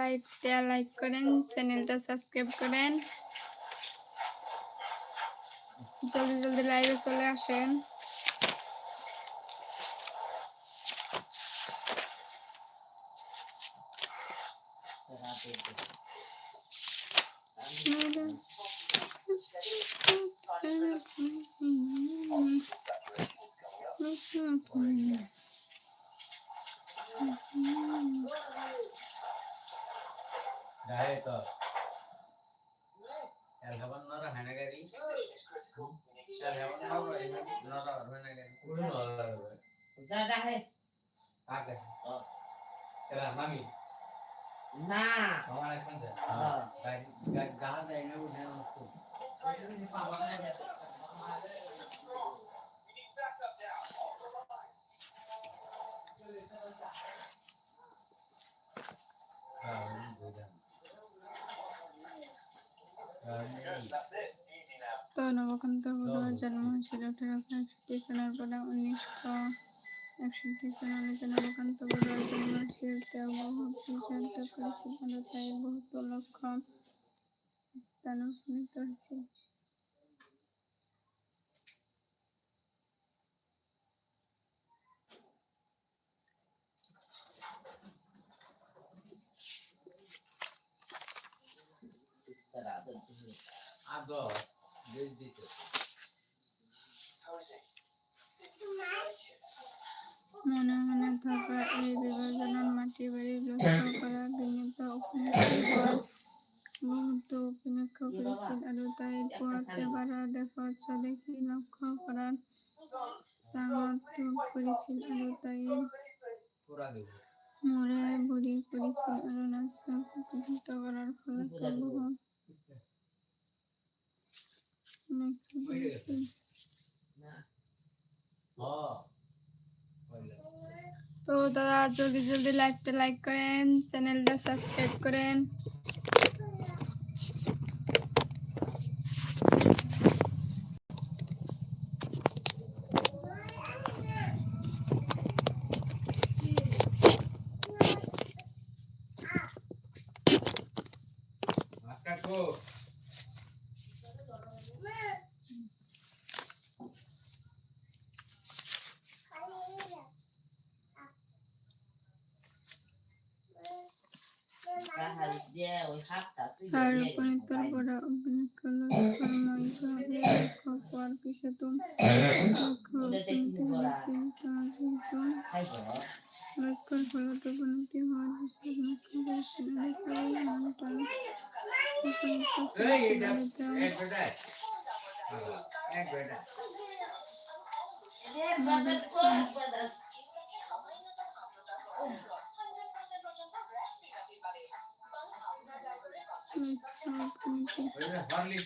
লাইকটা লাইক করেন চ্যানেলটা সাবস্ক্রাইব করেন। জলদি জলদি লাইভে চলে আসেন। নবকান্ত বড়ুয়ার জন্ম হয়েছিল আঠারোশো একষট্টি সনের পরে উনিশশো একষট্টি সনে নবকান্ত বড়ুয়ার জন্ম হয়েছিল তেওঁ বহু বিখ্যাত করেছিল ভারতায় বহুত লক্ষ স্থান উপনীত হয়েছিল Ado. Dia itu. মনে মনে থাকা এই বিভাজনের মাটি বাড়ি লক্ষ্য করা বিনীত উপনীত হওয়ার মুহূর্ত উপেক্ষা করেছিল আৰু তাই পোৱাতে বাৰা দেশত স্বদেশী লক্ষ্য কৰাৰ সামৰ্থ্য কৰিছিল আৰু তাই Pura dulu. মৰে বুঢ়ী কৰিছিল আৰু নাচক উপকৃত কৰাৰ ফলত বহুত লক্ষ্য কৰিছিল Oh. Boleh. তো দাদা জলদি জলদি লাইভটা লাইক করেন চ্যানেলটা সাবস্ক্রাইব করেন। স্যার উপনীতর পড়া অভিনয় লক্ষ্য লক্ষ্য পাওয়ার পিছনে তো লক্ষ্য উপনীত হয়েছিল কিন্তু লক্ষ্যর ফলত উপনীতি হওয়ার তাই মনটা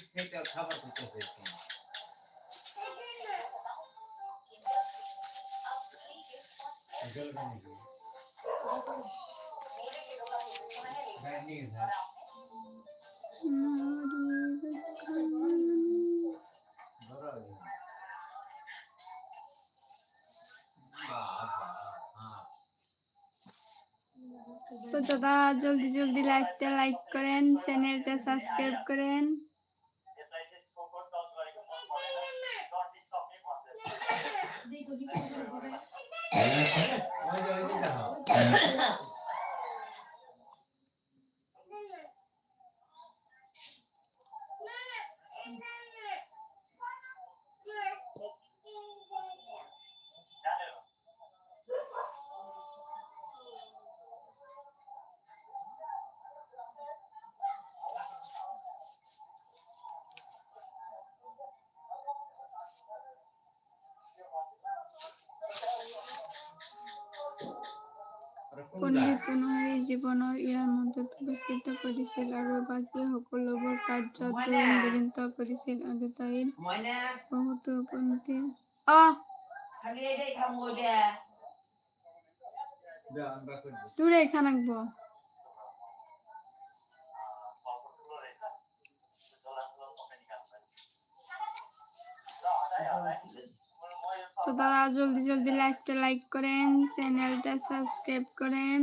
খেতে খাবার হ্যাঁ। তো দাদা জলদি জলদি লাইভটা লাইক করেন চ্যানেলটা সাবস্ক্রাইব করেন। ওই যে ওই যে দেখো। আৰু কোন পণ্ডিত? পুনৰাই জীৱনৰ ইয়াৰ মধ্যত অৱস্থিত কৰিছিল আৰু বাকী সকলোবোৰ কাৰ্যত বিনীত কৰিছিল আৰু তাইৰ বহুতো উপনীতি অ! খালি এটাই খামো এটা যা, তো দাদা জলদি জলদি লাইভটা লাইক করেন চ্যানেলটা সাবস্ক্রাইব করেন।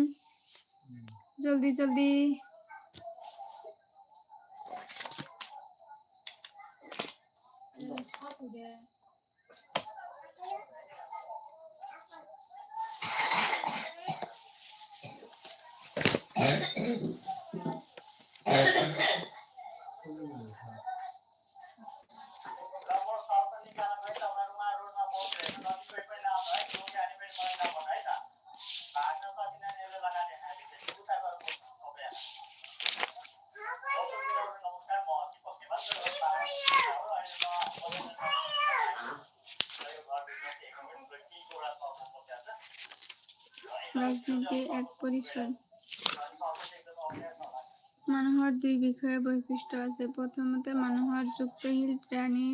জলদি জলদি। ৰাজনীতি পৰিচয় মানুহৰ দুই বিষয়ে বৈশিষ্ট্য আছে। প্ৰথমতে মানুহৰ যুক্তশীল প্ৰাণী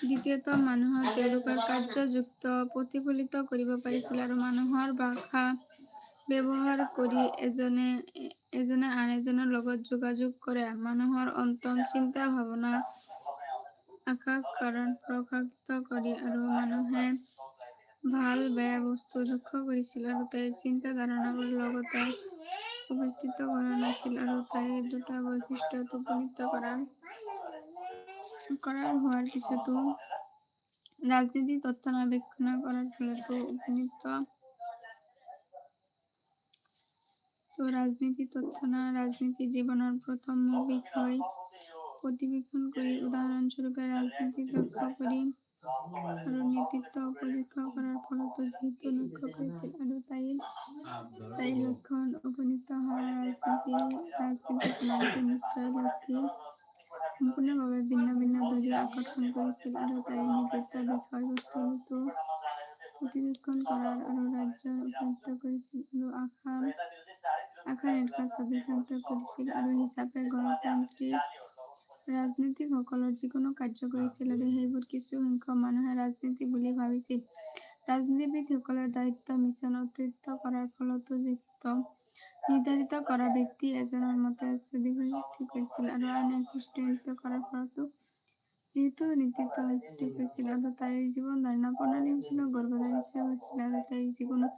দ্বিতীয়তে মানুহৰ তেওঁলোকৰ কাৰ্যযুক্ত প্ৰতিফলিত কৰিব পাৰিছিল আৰু মানুহৰ ভাষা ব্যৱহাৰ কৰি এজনে এজনে আন এজনৰ লগত যোগাযোগ কৰে। মানুহৰ অন্তম চিন্তা ভাৱনা, আকাশ কাৰণ প্ৰকাশিত কৰি আৰু মানুহে ভালো বেয়া বস্তু লক্ষ্য কৰিছিল আৰু তাইৰ চিন্তা ধাৰণাবোৰ লগতে উপস্থিত কৰা নাছিল আৰু তাইৰ দুটা বৈশিষ্ট্যত উপনীত কৰাৰ কৰাৰ হোৱাৰ পিছতো ৰাজনীতি তত্ত্বাৱধান কৰাৰ ফলতো উপনীত। তো ৰাজনীতি তত্ত্বাৱধান ৰাজনীতি জীৱনৰ প্ৰথম মূল বিষয় প্ৰতিবেক্ষণ কৰি উদাহৰণস্বৰূপে ৰাজনীতি লক্ষ্য কৰি আৰু নেতৃত্ব পৰীক্ষা কৰাৰ ফলতো যিহেতু লক্ষ্য কৰিছিল আৰু তাইৰ তাইৰ লক্ষণ উপনীত হোৱা ৰাজনীতি ৰাজনীতি কোনোমতে নিশ্চয় লক্ষ্মী সম্পূৰ্ণভাৱে ভিন্ন ভিন্ন দলীয় আকৰ্ষণ কৰিছিল আৰু তাইৰ নেতৃত্বৰ বিষয়বস্তুটো প্ৰতিবেক্ষণ কৰাৰ আৰু ৰাজ্যৰ উপনীত কৰিছিল আৰু আশা আশা নিৰ্বাচন সিদ্ধান্ত কৰিছিল আৰু হিচাপে গণতান্ত্ৰিক ৰাজনীতিকসকলৰ যিকোনো কাৰ্য কৰিছিল আৰু সেইবোৰ কিছু সংখ্যক মানুহে ৰাজনীতি বুলি ভাবিছিল। ৰাজনীতিবিদসকলৰ দায়িত্ব মিছন অতিৰিক্ত কৰাৰ ফলতো যুক্ত। নিৰ্ধাৰিত কৰা ব্যক্তি এজনৰ মতে চলিবলৈ ঠিক কৰিছিল আৰু আনে সুস্থিৰিত কৰাৰ ফলতো যিহেতু নেতৃত্ব সৃষ্টি কৰিছিল আৰু তাইৰ জীৱন ধাৰণা প্ৰণালী গৰ্ভধাৰিত হৈছিল আৰু তাই যিকোনো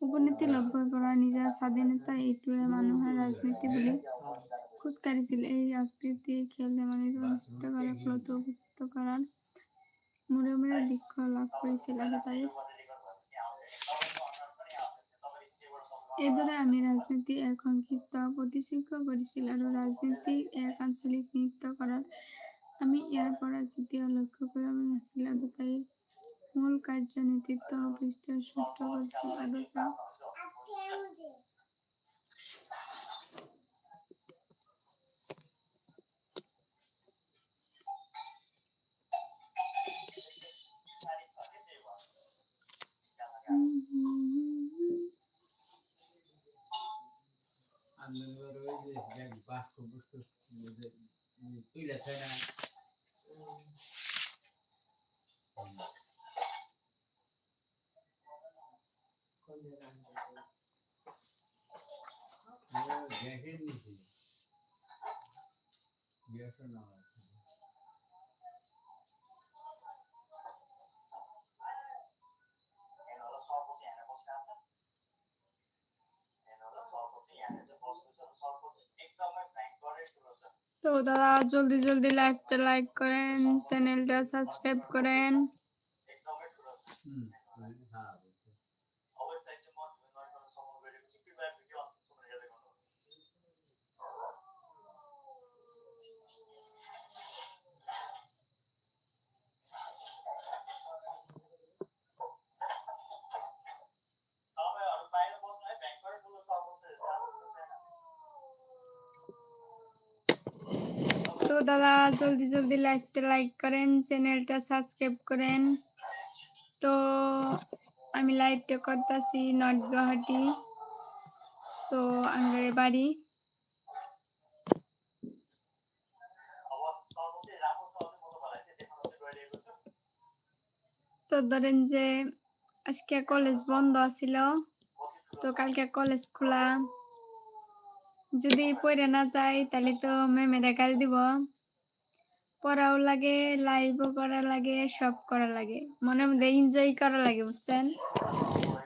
উপনীতি লাভ কৰা নিজৰ স্বাধীনতা এইটোৱে মানুহৰ ৰাজনীতি বুলি খোজ কাঢ়িছিল এই আকৃতিৰ খেল ধেমালিটো অনুষ্ঠিত কৰাৰ ফলতো উপস্থিত কৰাৰ মূৰে মূৰে দীক্ষা লাভ কৰিছিল আৰু তাই এইদৰে আমি ৰাজনীতি এক সংক্ষিপ্ত প্ৰতিযোগ্য কৰিছিল আৰু ৰাজনীতিক এক আঞ্চলিক নৃত্য কৰাত আমি ইয়াৰ পৰা কেতিয়াও লক্ষ্য কৰা নাছিল আৰু তাইৰ মূল কাৰ্য নেতৃত্ব অভিষ্ট সূত্ৰ কৰিছিল আৰু তাই annemler öyle ben bakmıştım. Öyle fena. Ya zehir miydi? Yaşın ağır. তো দাদা জলদি জলদি লাইভটা লাইক করেন চ্যানেলটা সাবস্ক্রাইব করেন হুম হ্যাঁ বলছে তো দাদা জলদি জলদি লাইভটা লাইক করেন, চ্যানেলটা সাবস্ক্রাইব করেন। তো আমি লাইভটা করতেছি নর্থ গুয়াহাটি। তো আমার বাড়ি। তো ধরেন যে আজকে কলেজ বন্ধ আছিল, তো কালকে কলেজ খোলা। যদি পড়ে না যায় তাহলে তো ম্যামেরা গাল দিব। পড়াও লাগে লাইভও করা লাগে, সব করা লাগে। মনে মধ্যে এনজয় করা লাগে, বুঝছেন?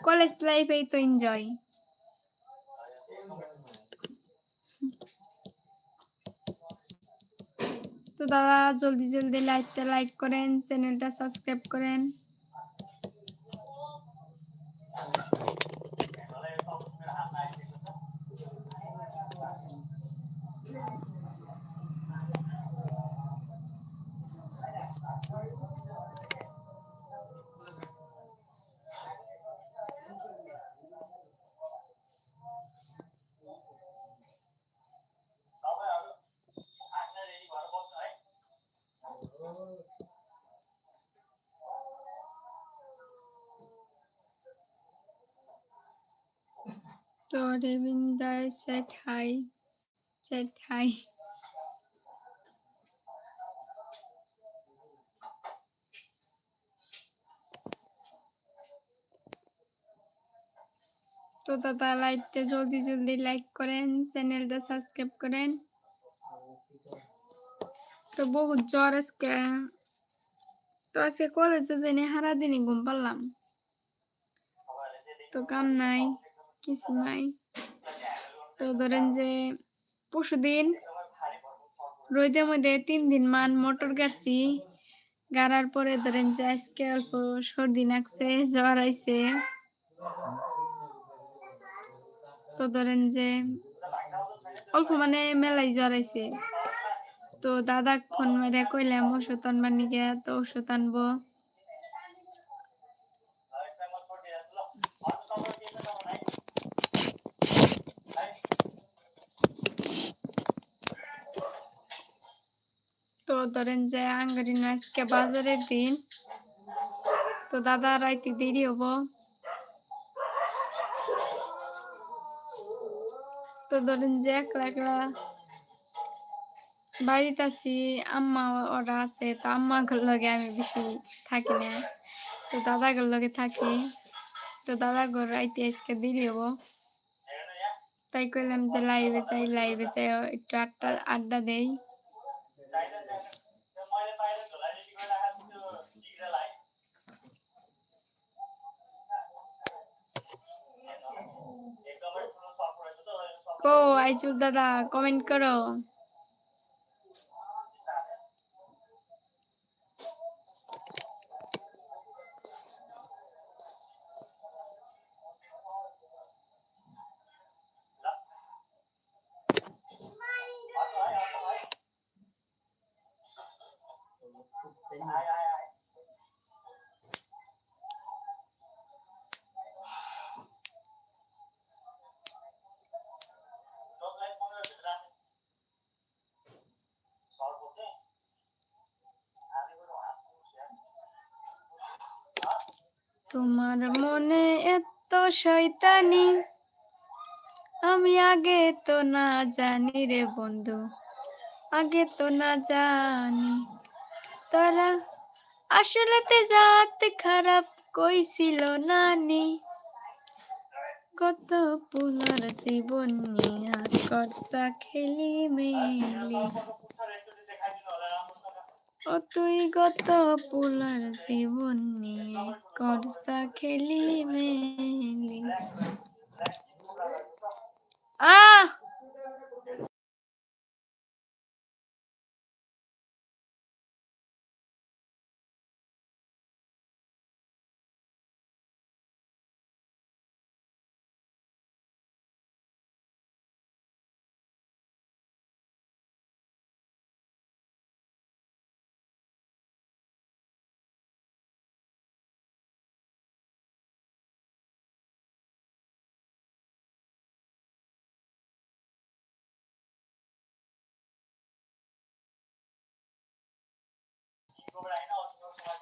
কলেজ লাইফেই তো এনজয় তো দাদা, জলদি জলদি লাইকটা লাইক করেন চ্যানেলটা সাবস্ক্রাইব করেন। তো রেবিন্দার সেট হাই সেট হাই তো দাদা লাইভটা জলদি জলদি লাইক করেন চ্যানেলটা সাবস্ক্রাইব করেন। তো বহুত জ্বর আজকে। তো আজকে কলেজে জেনে হারা দিনই ঘুম পারলাম। তো কাম নাই। কিছু নাই তো ধরেন যে পরশু দিন রোদের মধ্যে তিন দিন মান মোটর গাড়ছি। গাড়ার পরে ধরেন যে, আজকে অল্প সর্দি নাকছে, জ্বর আইছে। তো ধরেন যে, অল্প মানে মেলাই জ্বর আইছে। তো দাদা ফোন মেরে কইলাম, ওষুধ আনবার নিকে তো ওষুধ আনব তো ধরেন যে আঙ্গারি আজকে বাজারের দিন, তো দাদা রাইতে দেরি হব। তো ধরেন যে একলা একলা বাড়িতে আছি, আম্মা ওরা আছে, তো আম্মাগুলোর লগে আমি বেশি থাকি না, তো দাদাগুলোর লগে থাকি, তো দাদা ঘর রাইতে আজকে দেরি হব। তাই কইলাম যে লাইভে যাই লাইভে যাই একটু আড্ডা আড্ডা দেই। ও আইচুল দাদা কমেন্ট করো। তোমার মনে এত শয়তানি? আমি আগে তো না জানি রে বন্ধু, আগে তো না জানি। তারা আসলেতে জাত খারাপ কইছিল নানি। কত পুনর জীবন নিয়া করসা খেলি মেলি ও তুই গত পুলার জীবন নিয়ে করসা খেলি মেলি আহ!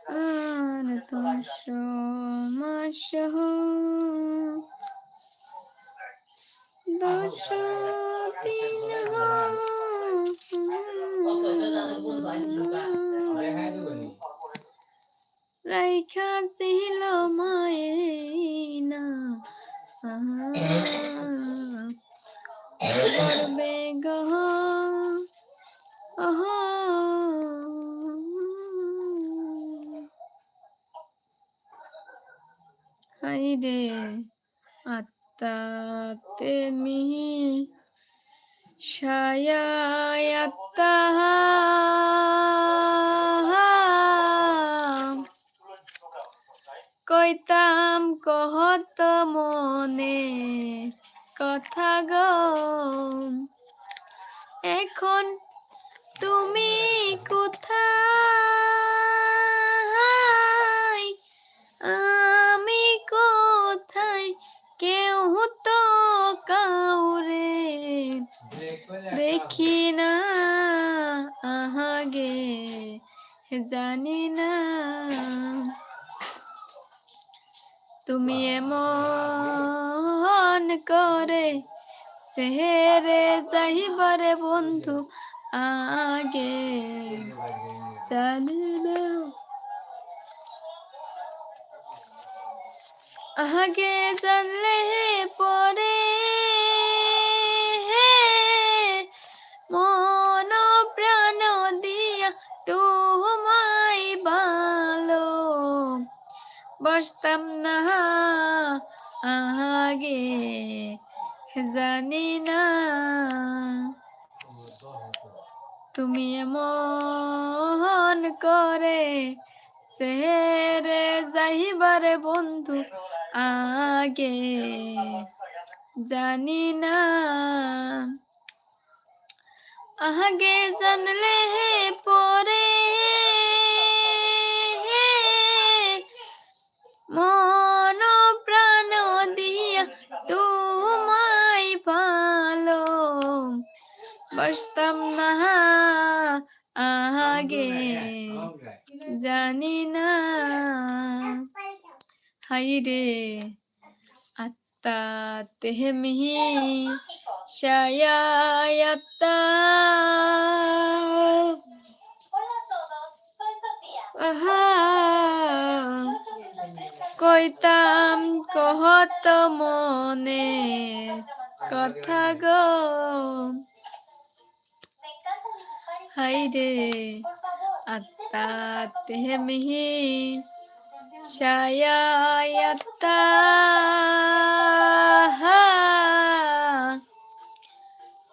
আর দশ মাস দশ দিন রাইখা ছিল মায়েনা করবে গহ তাতে মিহি সায়াত্তা কইতাম কহত মনে কথা গ এখন তুমি কোথা দেখি না আহাগে জানি না। তুমি এমন করে সেহেরে যাইবারে বন্ধু আগে জানি না। আগে জানলে পরে বসতাম না আগে জানি না। তুমি এমন করে সেরে যাইবারে বন্ধু আগে জানি না। আগে জানলে পরে মন প্রাণ দিয়া তোমায় ভালো। বসতাম না আগে, জানি না। হাই রে, আত্মা তেহমিহি শায়াত্তা আহা কইতাম, কহত মনে কথা গো। হাই রে, আত্মা তেহমিহি শায়াত্তা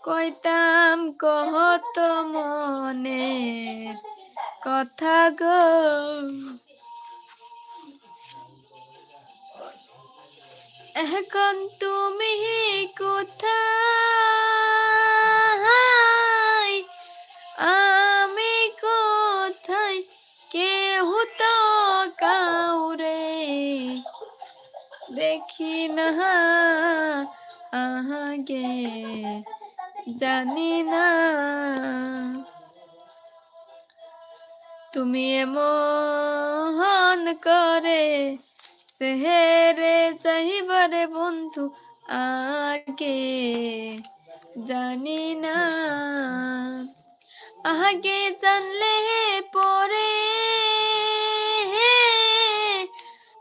কইতাম, কহত মনের কথা গো। এখন তুমি কোথায়? আমি কোথায়? কেউ তো কাউরে দেখি না। আগে জানি না। তুমি এমন করে সেহেরে চাহিবারে বন্ধু আগে। জানি না, আগে জানলে পরে।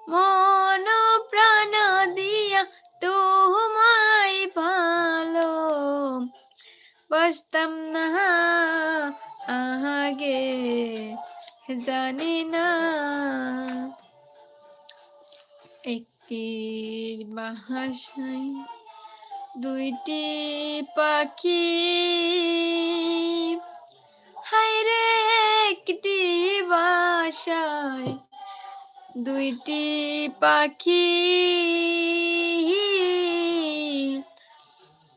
মন প্রাণ দিয়া তোমায় ভালো। বসতাম না আগে, জানি না। বাসায় দুইটি পাখি। হাইরে একটি বাসায়। দুইটি পাখি।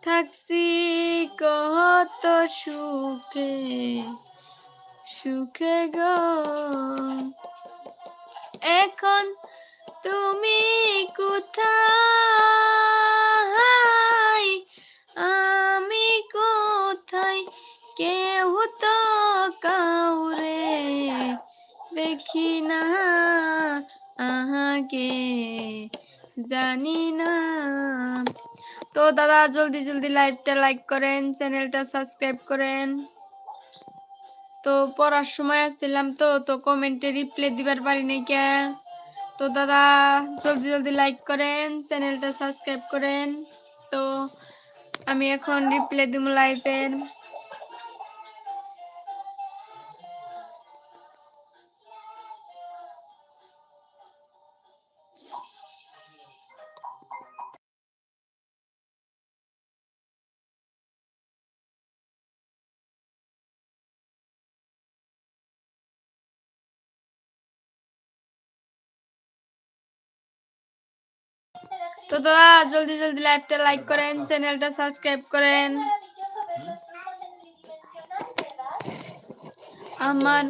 থাকছি কত সুখে। সুখে গ। এখন তুমি কোথায়? আমি কোথায়? কেউ তো কাউরে দেখি না। আগে জানি না। তো দাদা, জলদি জলদি লাইভটা লাইক করেন, চ্যানেলটা সাবস্ক্রাইব করেন। তো পড়ার সময় আসছিলাম তো তো কমেন্টে রিপ্লাই দিবার পারি নাই কে? তো দাদা, জলদি জলদি লাইক করেন চ্যানেলটা সাবস্ক্রাইব করেন। তো আমি এখন রিপ্লাই দিব লাইভের তো দাদা জলদি জলদি লাইভটা লাইক করেন চ্যানেলটা সাবস্ক্রাইব করেন। আমার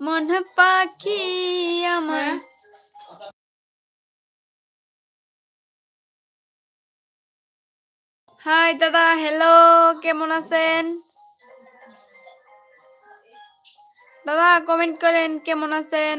মন পাখি আমার হাই দাদা হ্যালো কেমন আছেন? দাদা কমেন্ট করেন কেমন আছেন?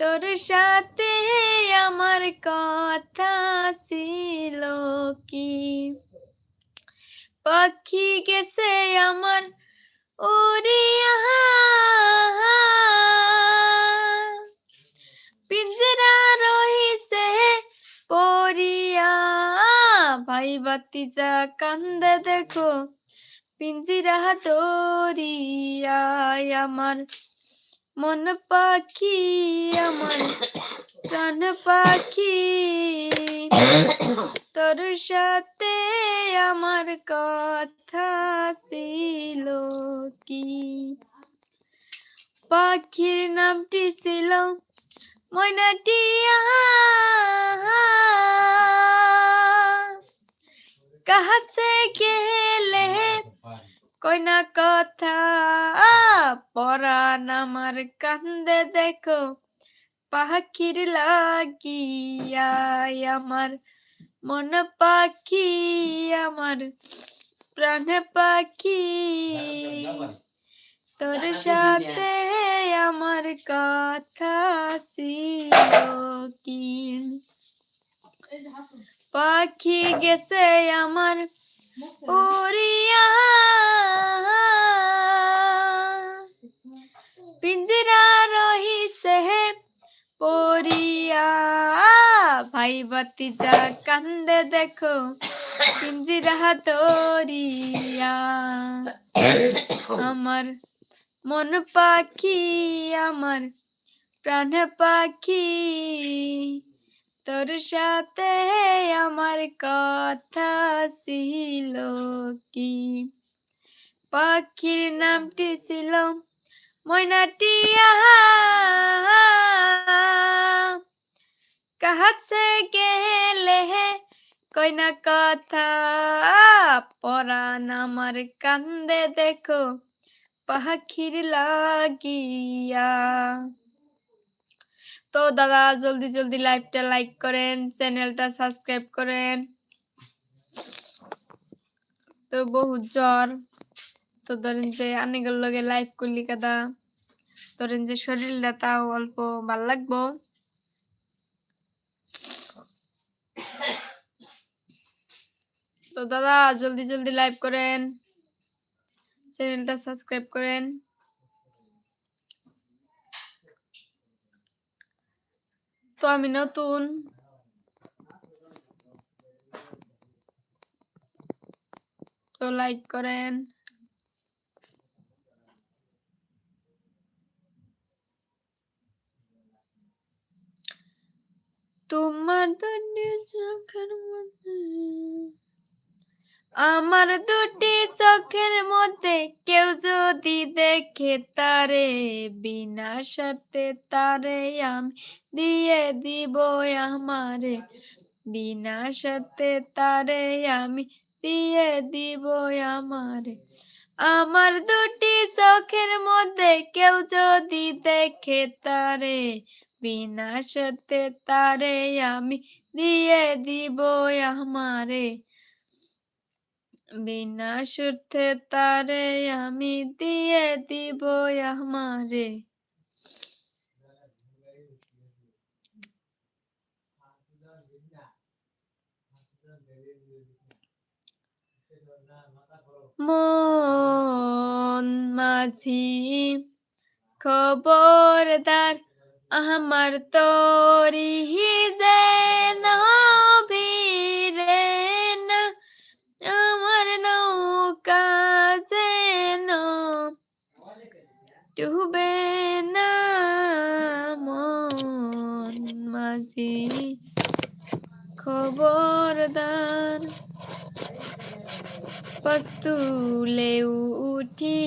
তোর সাথে আমার কথা ছিল কি? পাখি গেছে আমার উড়িয়া পিঞ্জরা রহিছে পরিয়া ভাই বাতি যা কান্দে দেখো, পিঞ্জিরা দরিয়া আমার মন পাখি, আমার প্রাণ পাখি। তোর সাথে আমার কথা ছিল কি? পাখির নামটি ছিল ময়নাটিয়া কাছে গেলে কইনা কথা। পরাণ আমার কান্দে দেখো, পাখির লাগিয়া আমার মন পাখি, আমার প্রাণ পাখি। তোর সাথে আমার কথা ছিল কি? পাখি গেছে আমার উড়িয়া পিঞ্জরা রহিছে পরিয়া ভাই বাতি যা কান্দে দেখো পিঞ্জিরা তরিয়া আমার মন পাখি আমার প্রাণ পাখি তোর সাথে আমার কথা ছিল কি? পাখির নামটি ছিল ময়নাটিয়া কাহাতে গেলে কইনা কথা? পরাণ আমার কান্দে দেখো, পাখির লাগিয়া। তো দাদা, জলদি জলদি লাইভটা লাইক করেন, চ্যানেলটা সাবস্ক্রাইব করেন। তো বহুত জ্বর। তো ধরেন যে অনেকের লগে লাইভ করলি কাদা। ধরেন যে শরীরটা তাও অল্প ভালো লাগবো। তো দাদা, জলদি জলদি লাইভ করেন। চ্যানেলটা সাবস্ক্রাইব করেন। তো আমি নতুন তো লাইক করেন তোমার দুটি চোখের মধ্যে আমার দুটি চোখের মধ্যে কেউ যদি দেখে তারে, বিনা সাথে তারে আমি দিয়ে দিব আমারে। বিনা সাথে তারে আমি দিয়ে দিব আমারে। আমার দুটি চোখের মধ্যে কেউ যদি দেখে তারে, বিনা সাথে তারে আমি দিয়ে দিব আমারে। বিনা সুরতে তারে আমি দিয়ে দিব আমারে। মন মাঝি খবরদার আমার তরি যেন ডুবে না মন মাঝি খবরদার। পস্তুলে উঠি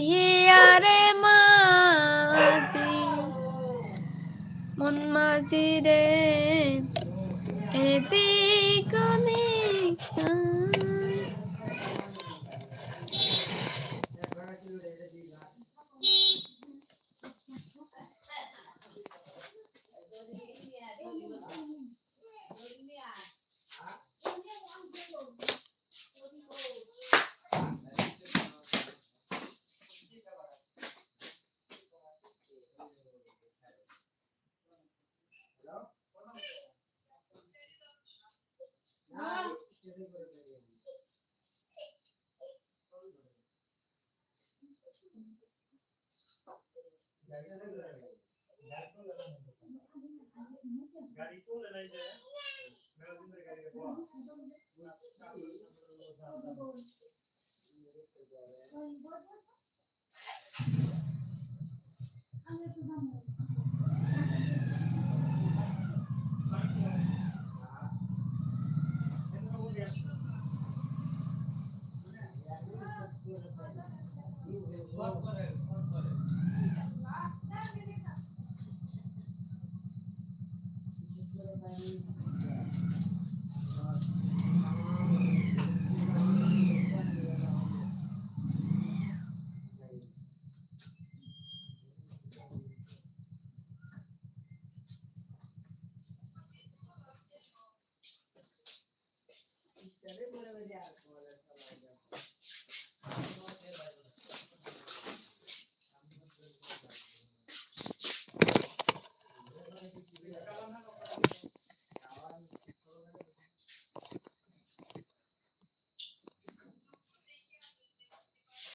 আরে মাঝি মন মাঝি রে এদিক ওদিক ಹೇಳಿದ್ರೆ